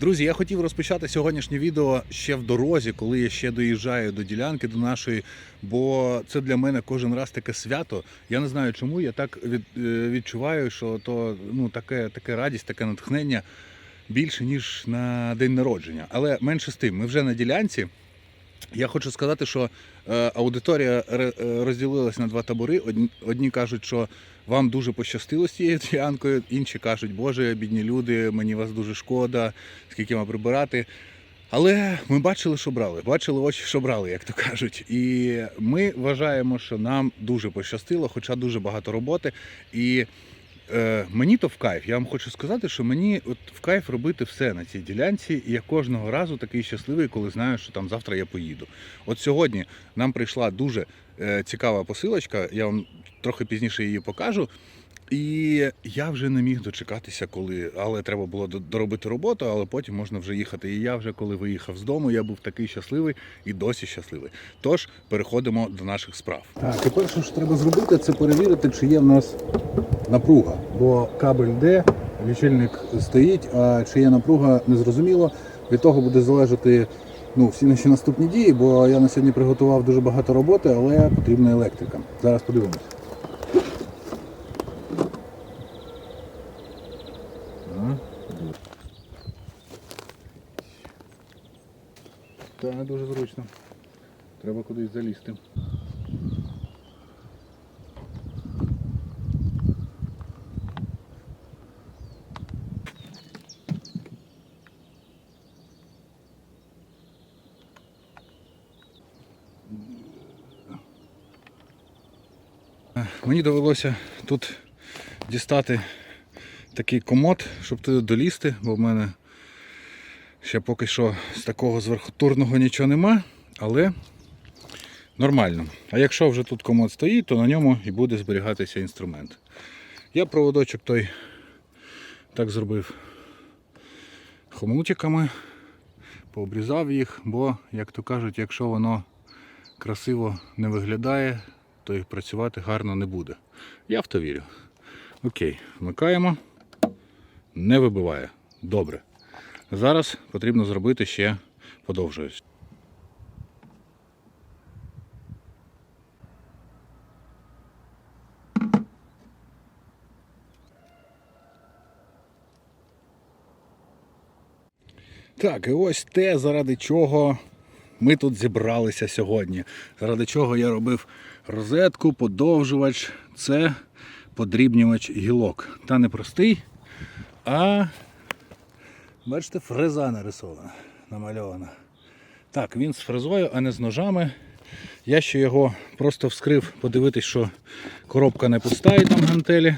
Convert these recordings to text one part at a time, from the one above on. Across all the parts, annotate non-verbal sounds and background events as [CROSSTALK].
Друзі, я хотів розпочати сьогоднішнє відео ще в дорозі, коли я ще доїжджаю до ділянки до нашої, бо це для мене кожен раз таке свято. Я не знаю, чому я так е, відчуваю, що то ну таке, таке радість, таке натхнення більше ніж на день народження. Але менше з тим, ми вже на ділянці. Я хочу сказати, що е, аудиторія е, розділилась на два табори. Одні кажуть, що вам дуже пощастило з цією ділянкою, інші кажуть, Боже, бідні люди, мені вас дуже шкода, скільки вам прибирати. Але ми бачили, що брали, бачили очі, що брали, як то кажуть. І ми вважаємо, що нам дуже пощастило, хоча дуже багато роботи. І е, мені то в кайф. Я вам хочу сказати, що мені от в кайф робити все на цій ділянці. І я кожного разу такий щасливий, коли знаю, що там завтра я поїду. От сьогодні нам прийшла дуже е, цікава посилочка. Я вам трохи пізніше її покажу. І я вже не міг дочекатися, коли, але треба було доробити роботу, але потім можна вже їхати. І я вже коли виїхав з дому, я був такий щасливий і досі щасливий. Тож переходимо до наших справ. Так, і перше, що треба зробити, це перевірити, чи є в нас напруга. Бо кабель йде, лічильник стоїть, а чи є напруга, незрозуміло. Від того буде залежати ну, всі наші наступні дії, бо я на сьогодні приготував дуже багато роботи, але потрібна електрика. Зараз подивимось. Та не дуже зручно. Треба кудись залізти. Мені довелося тут дістати такий комод, щоб туди долізти, бо в мене ще поки що з такого зверхотурного нічого нема, але нормально. А якщо вже тут комод стоїть, то на ньому і буде зберігатися інструмент. Я проводочок той так зробив хомутиками, пообрізав їх, бо, як то кажуть, якщо воно красиво не виглядає, то і працювати гарно не буде. Я в то вірю. Окей, вмикаємо. Не вибиває. Добре. Зараз потрібно зробити ще подовжуюсь. Так, і ось те, заради чого ми тут зібралися сьогодні. Заради чого я робив розетку, подовжувач, це подрібнювач гілок. Та не простий, а бачите, фреза нарисована, намальована. Так, він з фрезою, а не з ножами. Я ще його просто вскрив, подивитись, що коробка не пуста і там гантелі.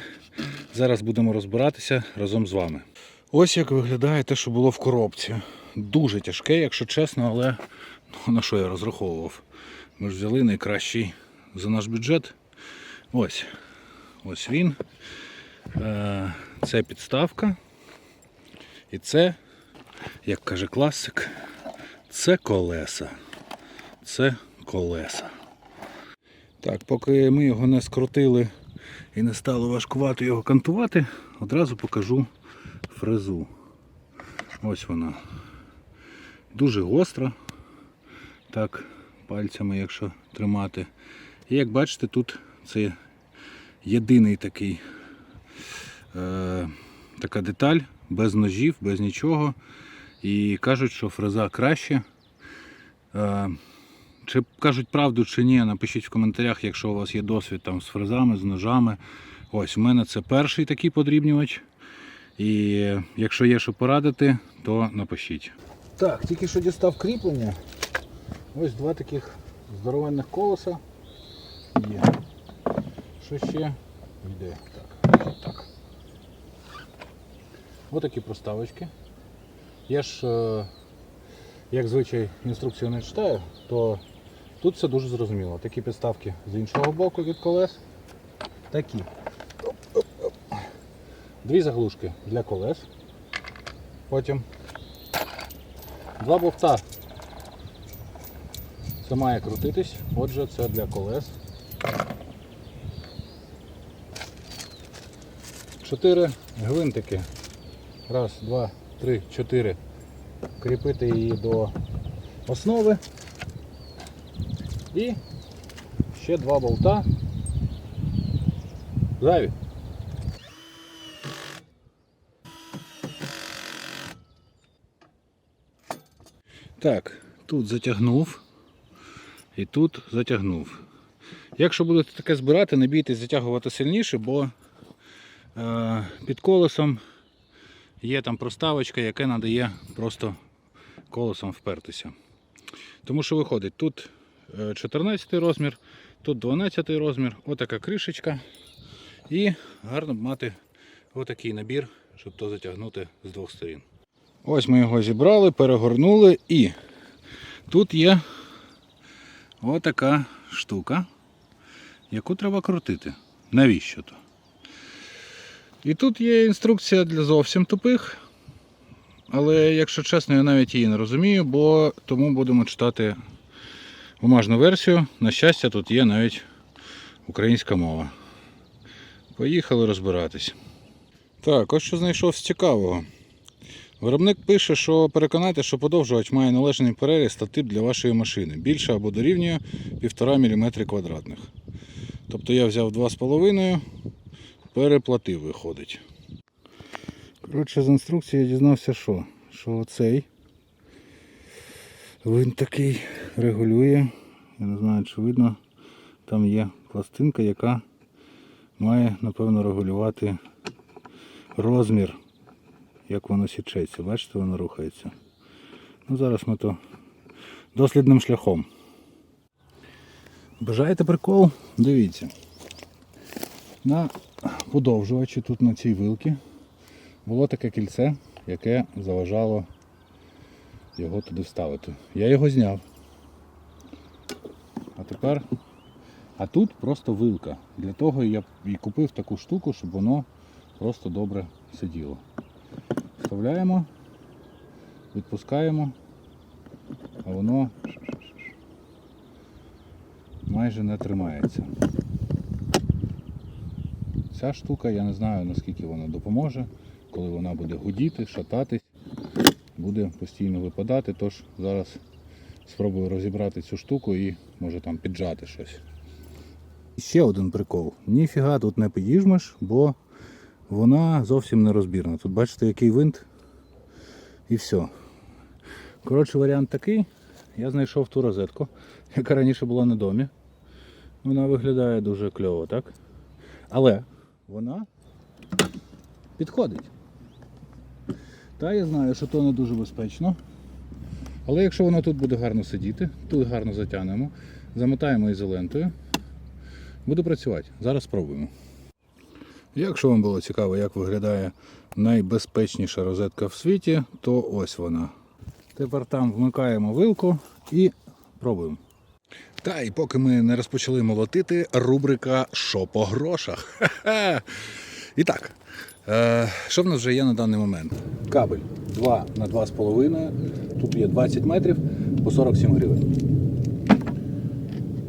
Зараз будемо розбиратися разом з вами. Ось як виглядає те, що було в коробці. Дуже тяжке, якщо чесно, але ну, на що я розраховував? Ми ж взяли найкращий за наш бюджет. Ось. Ось він. Е, Це підставка. І це, як каже класик, це колеса. Це колеса. Так, поки ми його не скрутили і не стало важкувато його кантувати, одразу покажу фрезу. Ось вона. Дуже гостра. Так, пальцями, якщо тримати. І як бачите, тут це єдиний такий е, така деталь, без ножів, без нічого. І кажуть, що фреза краще. Е, чи кажуть правду чи ні, напишіть в коментарях, якщо у вас є досвід там з фрезами, з ножами. Ось у мене це перший такий подрібнювач. І якщо є що порадити, то напишіть. Так, тільки що дістав кріплення. Ось два таких здоровенних колеса є. Що ще йде? Так, так. Ось такі проставочки. Я ж, е, як звичай, інструкцію не читаю, то тут все дуже зрозуміло. Такі підставки з іншого боку від колес. Такі. Дві заглушки для колес. Потім два бовта. Це має крутитись, отже, це для колес. Чотири гвинтики. Раз, два, три, чотири кріпити її до основи. І ще два болта. Зайві. Так, тут затягнув і тут затягнув. Якщо будете таке збирати, не бійтесь затягувати сильніше, бо е, під колесом є там проставочка, яка надає просто колесом впертися. Тому що виходить, тут е, 14 розмір, тут 12 розмір, отака кришечка. І гарно б мати отакий набір, щоб то затягнути з двох сторін. Ось ми його зібрали, перегорнули і тут є отака штука, яку треба крутити. Навіщо то? І тут є інструкція для зовсім тупих. Але, якщо чесно, я навіть її не розумію, бо тому будемо читати бумажну версію. На щастя, тут є навіть українська мова. Поїхали розбиратись. Так, ось що знайшов з цікавого. Виробник пише, що переконайте, що подовжувач має належний переріз та тип для вашої машини. Більше або дорівнює 1,5 мм квадратних. Тобто я взяв 2,5, переплатив, виходить. Коротше, з інструкції я дізнався, що, що оцей він такий регулює. Я не знаю, чи видно, там є пластинка, яка має, напевно, регулювати розмір, як воно січеться. Бачите, воно рухається. Ну, зараз ми то дослідним шляхом. Бажаєте прикол? Дивіться. На подовжувачі тут на цій вилці було таке кільце, яке заважало його туди вставити. Я його зняв. А тепер. А тут просто вилка. Для того я і купив таку штуку, щоб воно просто добре сиділо. Вставляємо, відпускаємо, а воно майже не тримається. Ця штука, я не знаю наскільки вона допоможе, коли вона буде гудіти, шататись, буде постійно випадати, тож зараз спробую розібрати цю штуку і може там піджати щось. Ще один прикол. Ніфіга тут не підіжмеш, бо вона зовсім не розбірна. Тут бачите, який винт і все. Коротше, варіант такий. Я знайшов ту розетку, яка раніше була на домі. Вона виглядає дуже кльово, так? Але вона підходить. Та я знаю, що то не дуже безпечно. Але якщо воно тут буде гарно сидіти, тут гарно затягнемо, замотаємо ізолентою, буде працювати. Зараз спробуємо. Якщо вам було цікаво, як виглядає найбезпечніша розетка в світі, то ось вона. Тепер там вмикаємо вилку і пробуємо. Та і поки ми не розпочали молотити, рубрика Що по грошах. [LAUGHS] І так, е, що в нас вже є на даний момент? Кабель 2 на 2,5. Тут є 20 метрів по 47 гривень.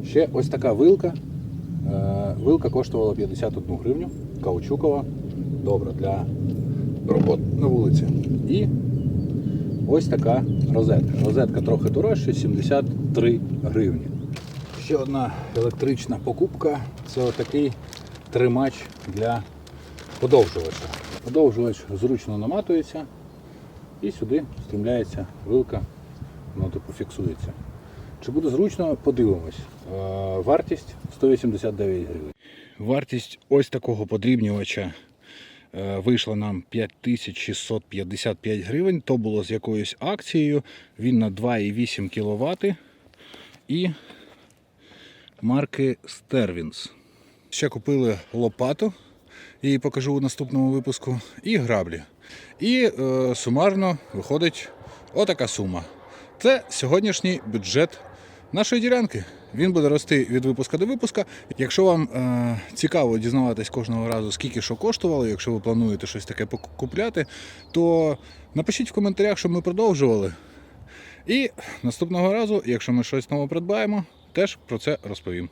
Ще ось така вилка. Е, Вилка коштувала 51 гривню. Каучукова. Добра для робот на вулиці. І ось така розетка. Розетка трохи дорожча, 73 гривні. Ще одна електрична покупка це отакий тримач для подовжувача. Подовжувач зручно наматується і сюди стрімляється вилка, воно типу фіксується. Чи буде зручно, подивимось. Вартість 189 гривень. Вартість ось такого подрібнювача е, вийшла нам 5655 гривень. То було з якоюсь акцією. Він на 2,8 кВт і марки Stervins. Ще купили лопату, її покажу у наступному випуску, і граблі. І е, сумарно виходить отака сума. Це сьогоднішній бюджет нашої ділянки. Він буде рости від випуска до випуска. Якщо вам е, цікаво дізнаватись кожного разу, скільки що коштувало, якщо ви плануєте щось таке пок- купляти, то напишіть в коментарях, щоб ми продовжували. І наступного разу, якщо ми щось нове придбаємо, теж про це розповім.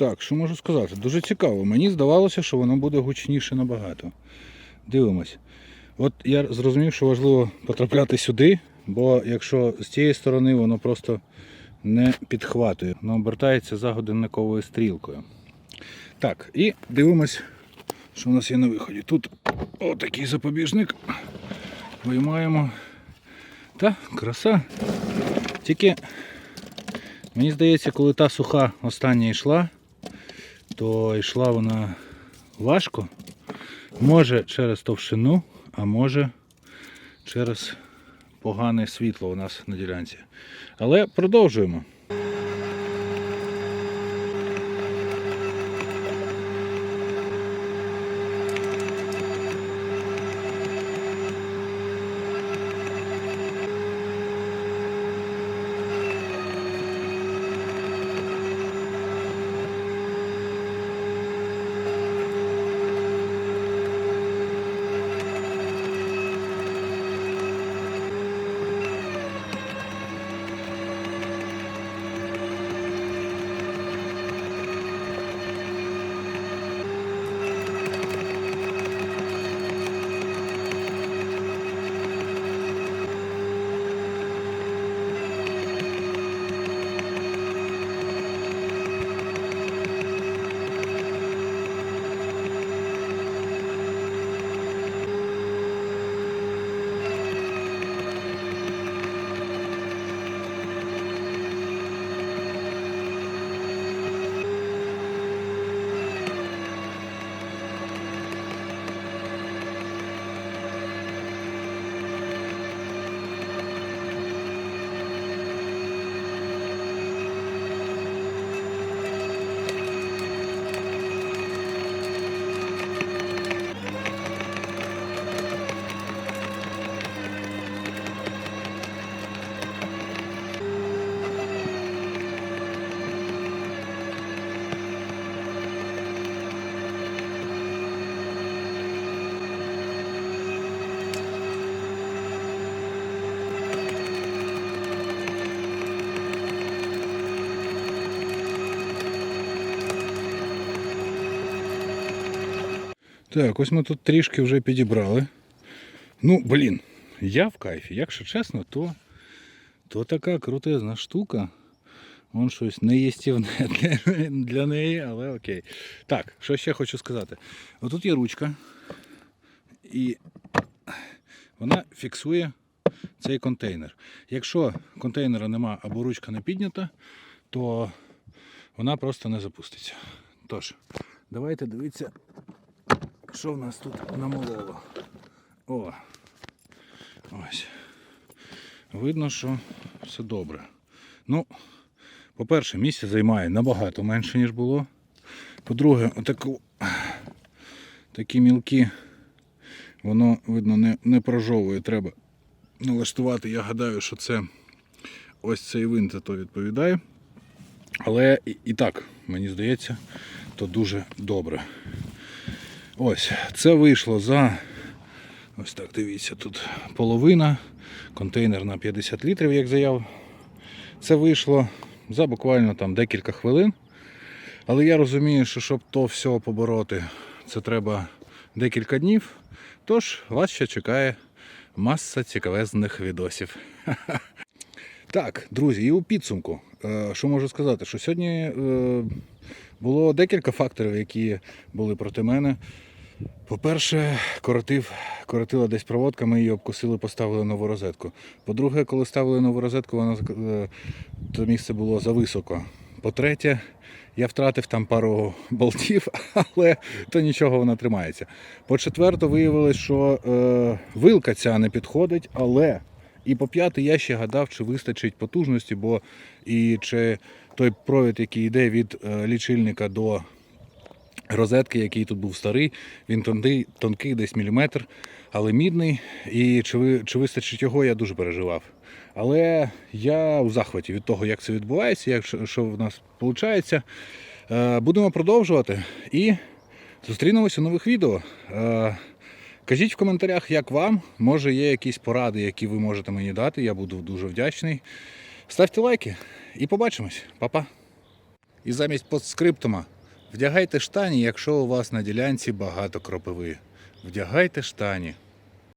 Так, що можу сказати? Дуже цікаво. Мені здавалося, що воно буде гучніше набагато. Дивимось. От я зрозумів, що важливо потрапляти сюди, бо якщо з цієї сторони воно просто не підхватує, воно обертається за годинниковою стрілкою. Так, і дивимось, що у нас є на виході. Тут отакий запобіжник. Виймаємо. Та, краса. Тільки мені здається, коли та суха остання йшла, то йшла вона важко. Може через товщину, а може через погане світло у нас на ділянці. Але продовжуємо. Так, ось ми тут трішки вже підібрали. Ну, блін, я в кайфі. Якщо чесно, то, то така крутезна штука. Вон щось неїстівне [LAUGHS] для, неї, але окей. Так, що ще хочу сказати. Отут є ручка, і вона фіксує цей контейнер. Якщо контейнера нема або ручка не піднята, то вона просто не запуститься. Тож, давайте дивитися, що в нас тут намололо. О! Ось. Видно, що все добре. Ну, по-перше, місце займає набагато менше, ніж було. По-друге, отаку, такі мілкі, воно, видно, не, не прожовує. Треба налаштувати. Я гадаю, що це ось цей винт за то відповідає. Але і, і так, мені здається, то дуже добре. Ось, це вийшло за. Ось так, дивіться, тут половина, контейнер на 50 літрів, як заяв. Це вийшло за буквально там декілька хвилин. Але я розумію, що щоб то все побороти, це треба декілька днів. Тож вас ще чекає маса цікавезних відосів. [LAUGHS] Так, друзі, і у підсумку, е, що можу сказати, що сьогодні е, було декілька факторів, які були проти мене. По-перше, коротив, коротила десь проводка, ми її обкусили, поставили нову розетку. По-друге, коли ставили нову розетку, воно, е, то місце було зависоко. По-третє, я втратив там пару болтів, [LAUGHS] але то нічого вона тримається. По-четверте, виявилось, що е, вилка ця не підходить, але і по п'яте я ще гадав, чи вистачить потужності, бо і чи той провід, який йде від е, лічильника до розетки, який тут був старий, він тонкий, тонкий десь міліметр, але мідний. І чи, чи вистачить його, я дуже переживав. Але я у захваті від того, як це відбувається, як що- в нас виходить. Будемо продовжувати і зустрінемося у нових відео. Е, Кажіть в коментарях, як вам. Може є якісь поради, які ви можете мені дати. Я буду дуже вдячний. Ставте лайки і побачимось. Па-па. І замість постскриптума вдягайте штані, якщо у вас на ділянці багато кропиви. Вдягайте штані.